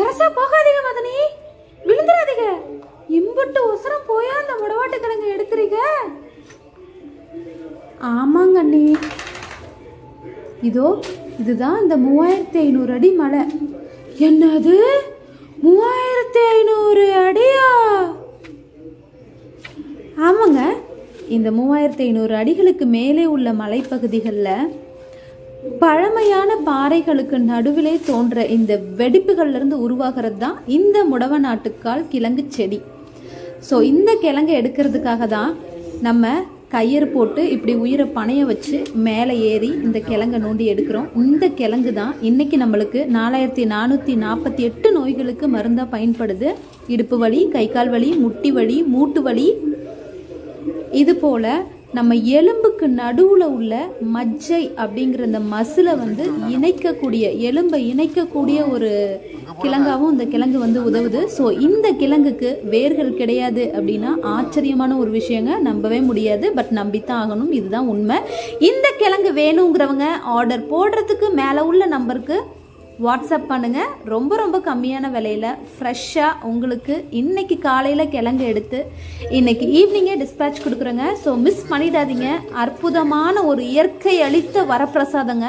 வரசா போகாதீங்க மதனி. விழுந்துடாதீங்க. இம்புட்டு உசரம் போயா அந்த முடவாட்டு கிழங்கு எடுக்கிறீங்க? ஆமாங்க அண்ணி. இதோ இதுதான் இந்த மூவாயிரத்தி ஐநூறு அடி மலை. என்னது? மூவாயிரத்தி ஐநூறு அடியா? ஆமாங்க. இந்த மூவாயிரத்தி ஐநூறு அடிகளுக்கு மேலே உள்ள மலைப்பகுதிகளில் பழமையான பாறைகளுக்கு நடுவிலே தோன்ற இந்த வெடிப்புகள்லேருந்து உருவாகிறது தான் இந்த முடவ நாட்டுக்கால் கிழங்கு செடி. ஸோ இந்த கிழங்கை எடுக்கிறதுக்காக தான் நம்ம கயிறு போட்டு இப்படி உயிரை பணைய வச்சு மேலே ஏறி இந்த கிழங்கை நோண்டி எடுக்கிறோம். இந்த கிழங்கு தான் இன்னைக்கு நம்மளுக்கு நாலாயிரத்தி நானூற்றி நாற்பத்தி எட்டு நோய்களுக்கு மருந்தாக பயன்படுது. இடுப்பு வலி கை கால் வலி முட்டி வலி மூட்டு வலி. இது போல நம்ம எலும்புக்கு நடுவில் உள்ள மஜ்ஜை அப்படிங்கிற இந்த மசிலை வந்து இணைக்கக்கூடிய எலும்பை இணைக்கக்கூடிய ஒரு கிழங்காவும் இந்த கிழங்கு வந்து உதவுது. ஸோ இந்த கிழங்குக்கு வேர்கள் கிடையாது அப்படின்னா ஆச்சரியமான ஒரு விஷயங்க. நம்பவே முடியாது. பட் நம்பித்தான் ஆகணும். இதுதான் உண்மை. இந்த கிழங்கு வேணுங்கிறவங்க ஆர்டர் போடுறதுக்கு மேலே உள்ள நம்பருக்கு வாட்ஸ்அப் பண்ணுங்கள் ரொம்ப ரொம்ப கம்மியான விலையில் ஃப்ரெஷ்ஷாக உங்களுக்கு இன்னைக்கு காலையில் கிழங்கு எடுத்து இன்னைக்கு ஈவினிங்கே டிஸ்பேட்ச் கொடுக்குறேங்க. ஸோ மிஸ் பண்ணிடாதீங்க. அற்புதமான ஒரு இயற்கை அளித்த வரப்பிரசாதங்க.